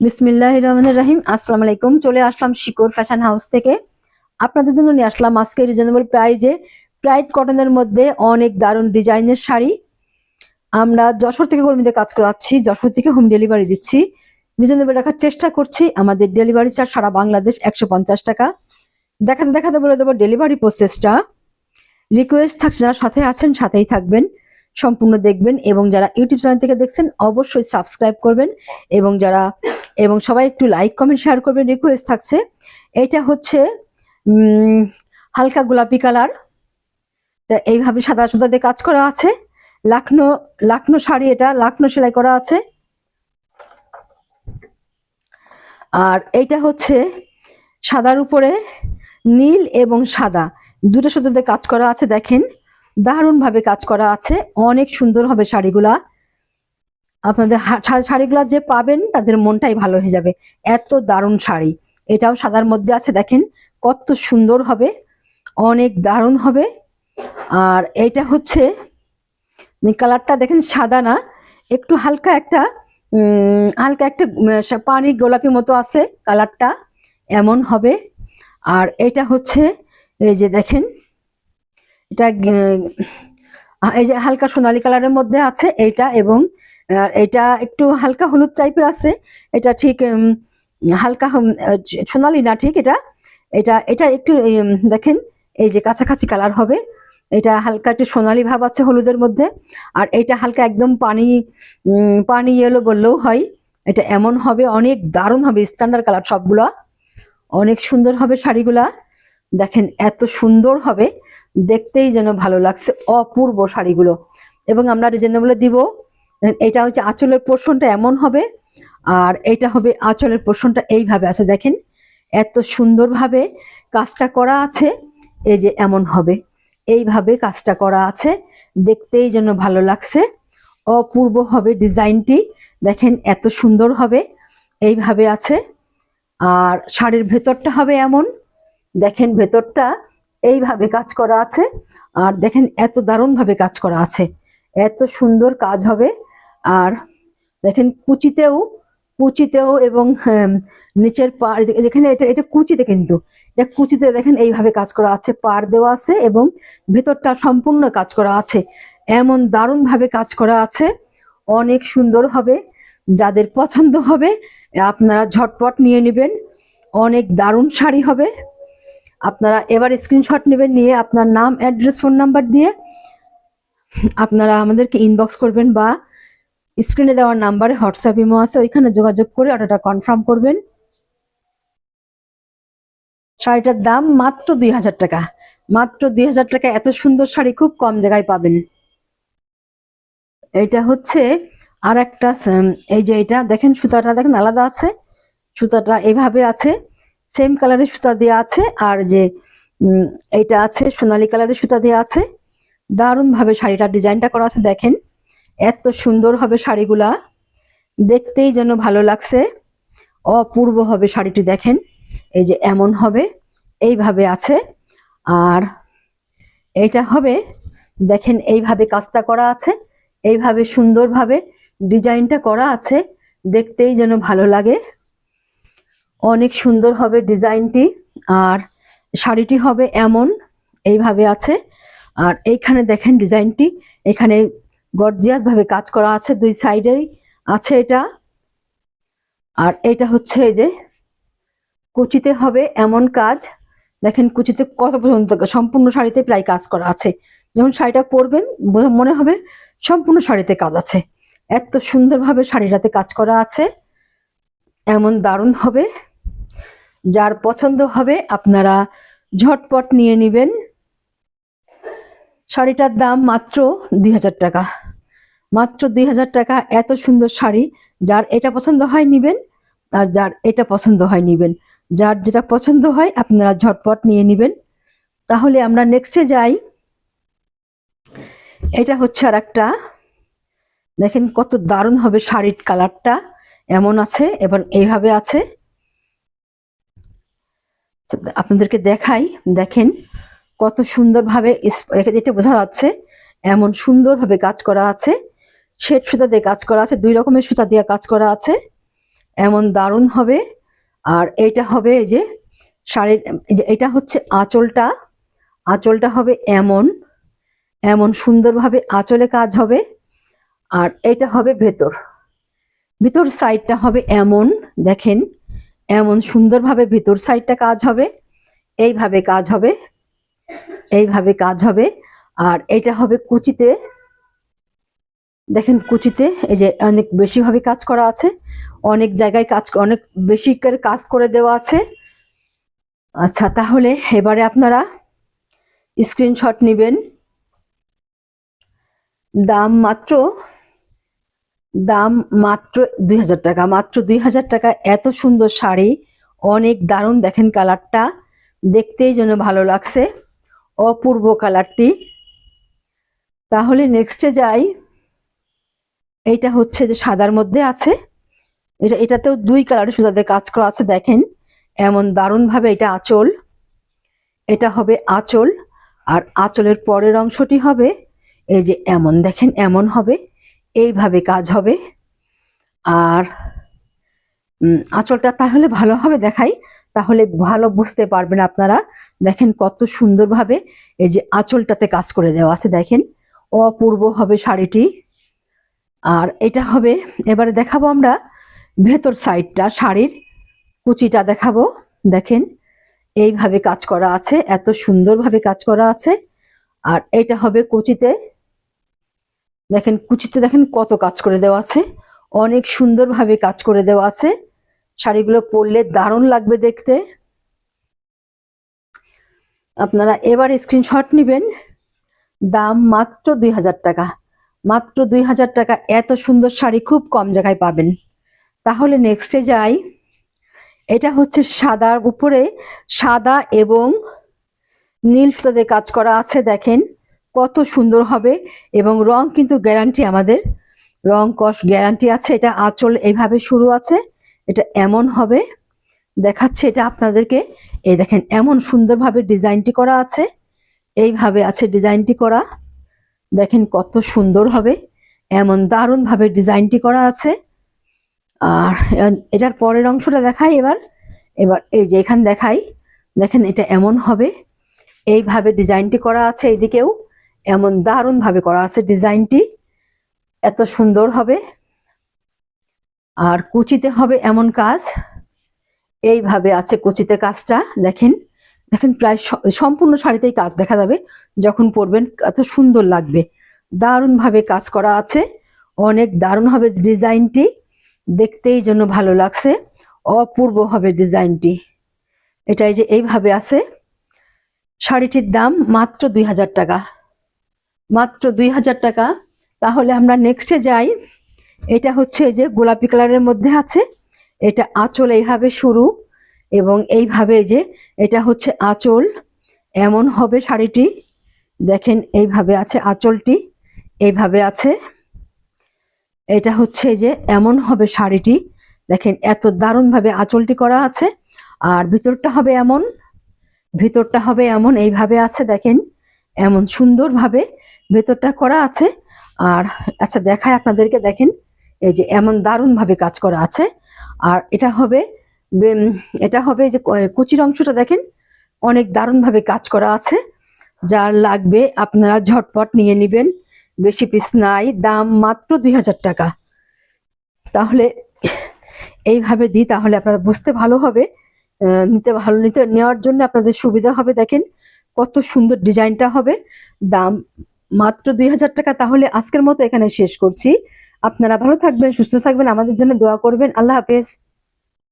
বিসমিল্লাহ রহমানির রাহিম। আসসালামু আলাইকুম। চলে আসলাম শিকোর ফ্যাশন হাউস থেকে। আপনাদের জন্য নিয়ে আসলাম আজকে প্রাইজে প্রাইড কটনের মধ্যে অনেক দারুণ ডিজাইনের শাড়ি। আমরা যশোর থেকে কাজ করাচ্ছি, যশোর থেকে হোম ডেলিভারি দিচ্ছি। রাখার চেষ্টা করছি। আমাদের ডেলিভারি চার্জ সারা বাংলাদেশ একশো পঞ্চাশ টাকা। দেখাতে দেখাতে বলে দেবো ডেলিভারি প্রসেসটা রিকোয়েস্ট থাকছে যারা সাথে আছেন, সাথেই থাকবেন। সম্পূর্ণ দেখবেন এবং যারা ইউটিউব চ্যানেল থেকে দেখছেন, অবশ্যই সাবস্ক্রাইব করবেন এবং যারা, এবং সবাই একটু লাইক কমেন্ট শেয়ার করবেন রিকোয়েস্ট থাকছে। এটা হচ্ছে হালকা গোলাপি কালার। এইভাবে সাদা সুতা দিয়ে কাজ করা আছে। লাখনো লাখনো শাড়ি এটা, লাখনো সেলাই করা আছে। আর এইটা হচ্ছে সাদার উপরে নীল এবং সাদা। দুটো সুতোতে কাজ করা আছে, দেখেন। দারুণ ভাবে কাজ করা আছে। অনেক সুন্দর হবে শাড়িগুলা। আপনাদের শাড়িগুলা যে পাবেন, তাদের মনটাই ভালো হয়ে যাবে। এত দারুণ শাড়ি। এটাও সাদার মধ্যে আছে, দেখেন। কত সুন্দর হবে। অনেক দারুণ হবে। আর এইটা হচ্ছে কালারটা দেখেন সাদা না, একটু হালকা একটা হালকা একটা পানি গোলাপি মতো আছে কালারটা। এমন হবে। আর এটা হচ্ছে, এই যে দেখেন এটা এই যে হালকা সোনালী কালারের মধ্যে আছে এইটা এবং, আর এটা একটু হালকা হলুদ টাইপের আছে। এটা ঠিক হালকা সোনালি না ঠিক এটা। এটা এটা একটু দেখেন, এই যে কাছাকাছি কালার হবে। এটা হালকা একটু সোনালী ভাব আছে হলুদের মধ্যে। আর এটা হালকা একদম পানি পানি ইয়েলো বললেও হয়। এটা এমন হবে, অনেক দারুণ হবে স্ট্যান্ডার্ড কালার সবগুলা। অনেক সুন্দর হবে শাড়িগুলা। দেখেন, এত সুন্দর হবে। দেখতেই যেন ভালো লাগছে অপূর্ব শাড়িগুলো। এবং আমরা রিজনেবলে দিব। এটা হচ্ছে আঁচলের পোর্শনটা এমন হবে, আর এটা হবে আঁচলের পোর্শনটা এইভাবে আছে। দেখেন, এত সুন্দরভাবে কাজটা করা আছে, এই যে এমন হবে। এইভাবে কাজটা করা আছে, দেখতেই যেন ভালো লাগছে। অপূর্ব হবে ডিজাইনটি। দেখেন, এত সুন্দর হবে, এইভাবে আছে। আর শাড়ির ভেতরটা হবে এমন। দেখেন, ভেতরটা এইভাবে কাজ করা আছে। আর দেখেন এত দারুণভাবে কাজ করা আছে। এত সুন্দর কাজ হবে। আর দেখেন কুচিতেও কুচিতেও এবং হ্যাঁ, নিচের পার যেখানে এটা এটা কুচিতে কিন্তু এটা কুচিতে দেখেন এইভাবে কাজ করা আছে। পার দেওয়া আছে এবং ভেতরটা সম্পূর্ণ কাজ করা আছে। এমন দারুণ ভাবে কাজ করা আছে। অনেক সুন্দর হবে। যাদের পছন্দ হবে আপনারা ঝটপট নিয়ে নেবেন। অনেক দারুণ শাড়ি হবে। আপনারা এবার স্ক্রিনশট নেবেন, নিয়ে আপনার নাম অ্যাড্রেস ফোন নাম্বার দিয়ে আপনারা আমাদেরকে ইনবক্স করবেন বা স্ক্রিনে দেওয়ার নাম্বারে হোয়াটসঅ্যাপ ইমো আছে, ওইখানে যোগাযোগ করে অর্ডারটা কনফার্ম করবেন। শাড়িটার দাম মাত্র দুই হাজার টাকা। মাত্র দুই হাজার টাকা, এত সুন্দর শাড়ি খুব কম জায়গায় পাবেন। এটা হচ্ছে আর একটা এই যে এটা, দেখেন সুতাটা, দেখেন আলাদা আছে। সুতাটা এভাবে আছে। সেম কালারের সুতা দেওয়া আছে, আর যে এইটা আছে, সোনালী কালারের সুতা দেওয়া আছে। দারুণ ভাবে শাড়িটার ডিজাইনটা করা আছে, দেখেন। এত সুন্দর হবে শাড়িগুলা, দেখতেই যেন ভালো লাগছে। অপূর্ব হবে শাড়িটি, দেখেন। এই যে, এমন হবে, এইভাবে আছে। আর এইটা হবে, দেখেন, এইভাবে কাজটা করা আছে, এইভাবে সুন্দরভাবে ডিজাইনটা করা আছে, দেখতেই যেন ভালো লাগে। অনেক সুন্দর হবে ডিজাইনটি, আর শাড়িটি হবে এমন, এইভাবে আছে। আর এইখানে দেখেন ডিজাইনটি, এখানে গর্জিয়াস ভাবে কাজ করা আছে, দুই সাইডেই আছে এটা। আর এটা হচ্ছে এই যে, কুচিতে হবে এমন কাজ। দেখেন কুচিতে কত পর্যন্ত, সম্পূর্ণ শাড়িতে প্রায় কাজ করা আছে। যখন শাড়িটা পরবেন মনে হবে সম্পূর্ণ শাড়িতে কাজ আছে। এত সুন্দরভাবে শাড়িটাতে কাজ করা আছে। এমন দারুণ হবে। যার পছন্দ হবে আপনারা ঝটপট নিয়ে নেবেন। শাড়িটার দাম মাত্র দুই হাজার টাকা। মাত্র দুই হাজার টাকা এত সুন্দর শাড়ি। যার এটা পছন্দ হয় নিবেন, আর যার এটা পছন্দ হয় নিবেন। যার যেটা পছন্দ হয় আপনারা ঝটপট নিয়ে নেবেন। তাহলে আমরা নেক্সটে যাই। এটা হচ্ছে আর একটা দেখেন কত দারুণ হবে শাড়ির কালারটা এমন আছে এবং এইভাবে আছে। আপনাদেরকে দেখাই, দেখেন কত সুন্দরভাবে এটা বোঝা যাচ্ছে এমন সুন্দরভাবে কাজ করা আছে। শেড সুতা দিয়ে কাজ করা আছে, দুই রকমের সুতা দিয়ে কাজ করা আছে। এমন দারুণ হবে। আর এইটা হবে এই যে শাড়ির এটা হচ্ছে আঁচলটা। আঁচলটা হবে এমন এমন সুন্দরভাবে আঁচলে কাজ হবে। আর এটা হবে ভেতর। ভিতর সাইডটা হবে এমন, দেখেন এমন সুন্দরভাবে ভিতর সাইডটা কাজ হবে, এইভাবে কাজ হবে, এইভাবে কাজ হবে, আর এটা হবে কুচিতে। দেখেন কুচিতে এই যে অনেক বেশিভাবে কাজ করা আছে, অনেক জায়গায় কাজ, অনেক বেশি করে কাজ করে দেওয়া আছে। আচ্ছা তাহলে এবারে আপনারা স্ক্রিনশট নেবেন। দাম মাত্র দাম মাত্র দুই হাজার টাকা। মাত্র দুই হাজার টাকা, এত সুন্দর শাড়ি। অনেক দারুণ দেখেন কালারটা। দেখতেই যেন ভালো লাগছে। অপূর্ব কালারটি। তাহলে নেক্সটে যাই। এইটা হচ্ছে যে সাদার মধ্যে আছে। এটা, এটাতেও দুই কালারের সুতাতে কাজ করা আছে, দেখেন। এমন দারুণভাবে এটা আঁচল। এটা হবে আঁচল। আর আঁচলের পরের অংশটি হবে, এই যে এমন, দেখেন, এমন হবে। এইভাবে কাজ হবে। আর আঁচলটা তাহলে ভালোভাবে দেখাই। তাহলে ভালো বুঝতে পারবেন আপনারা। দেখেন কত সুন্দরভাবে এই যে আঁচলটাতে কাজ করে দেওয়া আছে, দেখেন। অপূর্ব হবে শাড়িটি। আর এটা হবে, এবারে দেখাবো আমরা ভেতর সাইডটা শাড়ির কুচিটা দেখাবো। দেখেন, এইভাবে কাজ করা আছে, এত সুন্দরভাবে কাজ করা আছে। আর এটা হবে কুচিতে দেখেন কুচিতে দেখেন কত কাজ করে দেওয়া আছে। অনেক সুন্দরভাবে কাজ করে দেওয়া আছে। শাড়িগুলো পরলে দারুণ লাগবে দেখতে। আপনারা এবার স্ক্রিনশট নেবেন। দাম মাত্র দুই হাজার টাকা। মাত্র দুই হাজার টাকা। এত সুন্দর শাড়ি খুব কম জায়গায় পাবেন। তাহলে নেক্সটে যাই। এটা হচ্ছে সাদার উপরে সাদা এবং নীল সুতাতে কাজ করা আছে, দেখেন। কত সুন্দর হবে এবং রং কিন্তু গ্যারান্টি আমাদের। রং কস গ্যারান্টি আছে, এটা আঁচল এইভাবে শুরু আছে, এটা এমন হবে। দেখাচ্ছে এটা আপনাদেরকে। এই দেখেন, এমন সুন্দরভাবে ডিজাইনটি করা আছে। এইভাবে আছে ডিজাইনটি করা। দেখেন কত সুন্দর হবে। এমন দারুণভাবে ডিজাইনটি করা আছে। আর এটার পরের অংশটা দেখাই এবার। এবার এই যে এখান দেখাই, দেখেন এটা এমন হবে। এইভাবে ডিজাইনটি করা আছে এইদিকেও। এমন দারুণ ভাবে করা আছে ডিজাইনটি। এত সুন্দর হবে। আর কুচিতে হবে এমন কাজ। এইভাবে আছে কুচিতে কাজটা, দেখেন। দেখেন প্রায় সম্পূর্ণ শাড়িতেই কাজ দেখা যাবে। যখন পরবেন এত সুন্দর লাগবে। দারুণ ভাবে কাজ করা আছে। অনেক দারুণ হবে ডিজাইনটি। দেখতেই জন্য ভালো লাগছে। অপূর্ব হবে ডিজাইনটি। এটাই যে এইভাবে আছে। শাড়িটির দাম মাত্র দুই হাজার টাকা। মাত্র দুই হাজার টাকা। তাহলে আমরা নেক্সটে যাই। এটা হচ্ছে যে গোলাপি কালারের মধ্যে আছে। এটা আঁচল এইভাবে শুরু এবং এইভাবে যে এটা হচ্ছে আঁচল। এমন হবে শাড়িটি। দেখেন এইভাবে আছে আঁচলটি। এইভাবে আছে। এটা হচ্ছে যে এমন হবে শাড়িটি। দেখেন এত দারুণভাবে আঁচলটি করা আছে। আর ভিতরটা হবে এমন। ভিতরটা হবে এমন। এইভাবে আছে দেখেন। এমন সুন্দরভাবে ভেতরটা করা আছে। আর আচ্ছা দেখায় আপনাদেরকে, দেখেন, এই যে এমন দারুণভাবে কাজ করা আছে। আর এটা হবে এটা হবে যে কুচির অংশটা দেখেন, অনেক দারুণভাবে কাজ করা আছে। যার লাগবে আপনারা ঝটপট নিয়ে নেবেন। বেশি পিস নাই, দাম মাত্র দুই হাজার টাকা। তাহলে, এইভাবে দিই, তাহলে আপনারা বুঝতে ভালো হবে। নিতে ভালো, নিতে, নেওয়ার জন্য আপনাদের সুবিধা হবে। দেখেন, কত সুন্দর ডিজাইনটা হবে। দাম মাত্র দুই হাজার টাকা, তাহলে আজকের মতো এখানে শেষ করছি। আপনারা ভালো থাকবেন, সুস্থ থাকবেন, আমাদের জন্য দোয়া করবেন। আল্লাহ হাফেজ।